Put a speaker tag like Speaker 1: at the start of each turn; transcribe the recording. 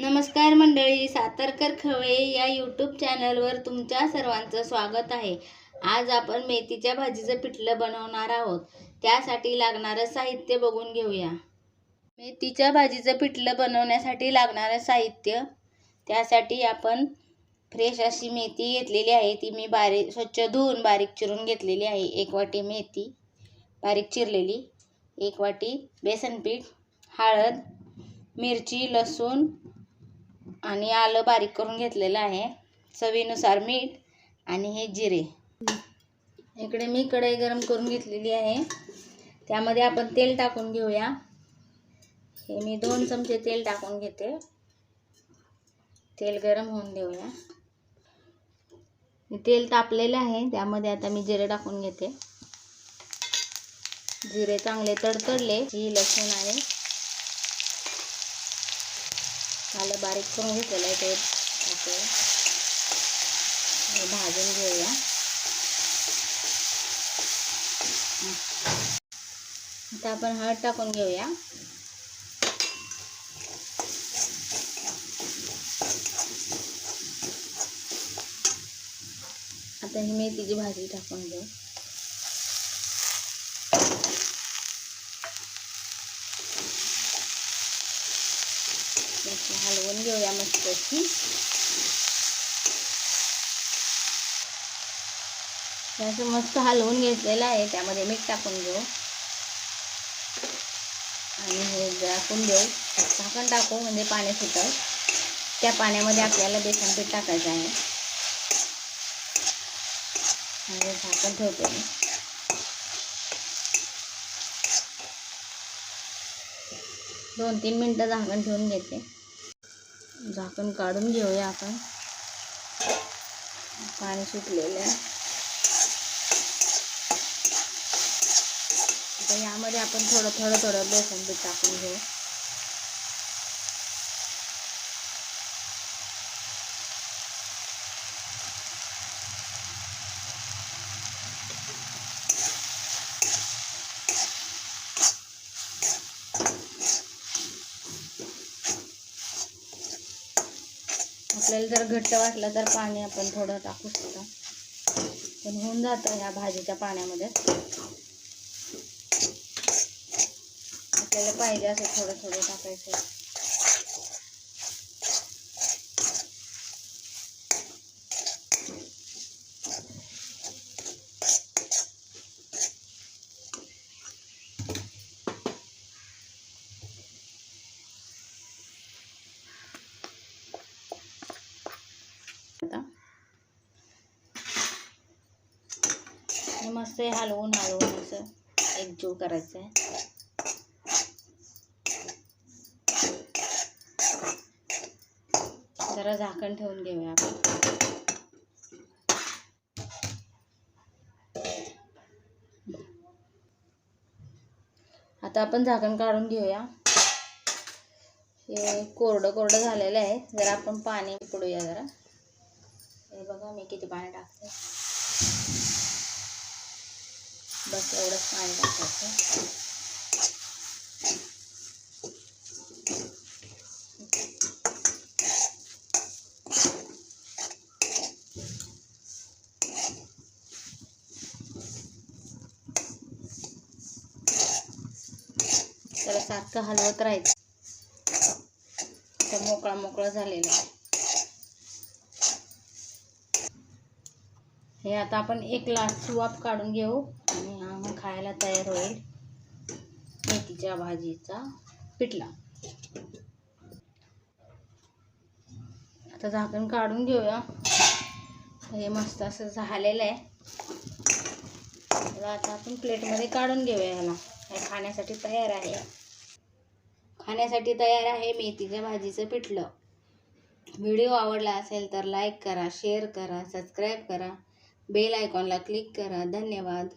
Speaker 1: नमस्कार मंडळी सातारकर खवळे या यूट्यूब चॅनलवर तुमच्या सर्वांचं स्वागत आहे. आज आपण मेथीच्या भाजीचं पिठलं बनवणार आहोत. त्यासाठी लागणारं साहित्य बघून घेऊया. मेथीच्या भाजीचं पिठलं बनवण्यासाठी लागणारं साहित्य त्यासाठी आपण फ्रेश अशी मेथी घेतलेली आहे. ती मी बारीक स्वच्छ धुवून बारीक चिरून घेतलेली आहे. एक वाटी मेथी बारीक चिरलेली एक वाटी बेसन पीठ हळद मिरची लसूण आणि आलं बारीक करून घेतलेलं आहे. चवीनुसार मीठ आणि हे जिरे. इकडे मी कढई गरम करून घेतलेली आहे. त्यामध्ये आपण तेल टाकून घेऊया. हे मी दोन चमचे तेल टाकून घेते. तेल गरम होऊन देऊया. तेल तापलेलं आहे. त्यामध्ये आता मी जिरे टाकून घेते. जिरे चांगले तडतडले. जी लसूण आहे. आलं बारीक करून घेतलेलं आहे ते. भाजून घेऊया. आता आपण हळद टाकून घेऊया. आता ही मेथीची भाजी टाकून घेऊ. हलवून घेऊया मस्त असं मस्त हलवून घेतलेलं आहे त्यामध्ये मीठ टाकून घेऊ. आणि हे टाकून देऊ. झाकण टाकू म्हणजे पाणी सुटल. त्या पाण्यामध्ये आपल्याला बेसन पीठ टाकायचं आहे. आणि झाकण ठेवते मी. दोन तीन मिनटं झाकण ठेवून घेते. झाकण काढून घेऊया आपण. पाणी सुटलेलं आहे. आता यामध्ये आपण थोडं थोडं थोडं बेसन पीठ टाकून घेऊ. आपल्याला जर घट्ट वाटलं तर पाणी आपण थोडं टाकू शकतो. पण होऊन जातं ह्या भाजीच्या पाण्यामध्ये. आपल्याला पाहिजे असं थोडं थोडं टाकायचं. आता. मस्त हलवून हलवून असं एकजीव करायचं आहे. जरा झाकण ठेवून घेऊया आपण. आता आपण झाकण काढून घेऊया. हे कोरडं कोरडं झालेलं आहे. जरा आपण पाणी पडूया जरा. हे बघा मी किती पाणी टाकते. बस एवढंच पाणी टाकायचं. त्याला सारखं हलवत राहायचं. तर मोकळा मोकळा झालेला. आहे हे आता आपण एक ग्लासची वाफ काढून घेऊ. आणि हा मग खायला तयार होईल. मेथीच्या भाजीचा पिठला. आता झाकण काढून घेऊया. हे मस्त असं झालेलं आहे. आता आपण प्लेटमध्ये काढून घेऊया ह्याला. हे खाण्यासाठी तयार आहे. खाण्यासाठी तयार आहे मेथीच्या भाजीचं पिठलं. व्हिडिओ आवडला असेल तर लाईक करा शेअर करा सबस्क्राईब करा. बेल आयकॉनला क्लिक करा. धन्यवाद.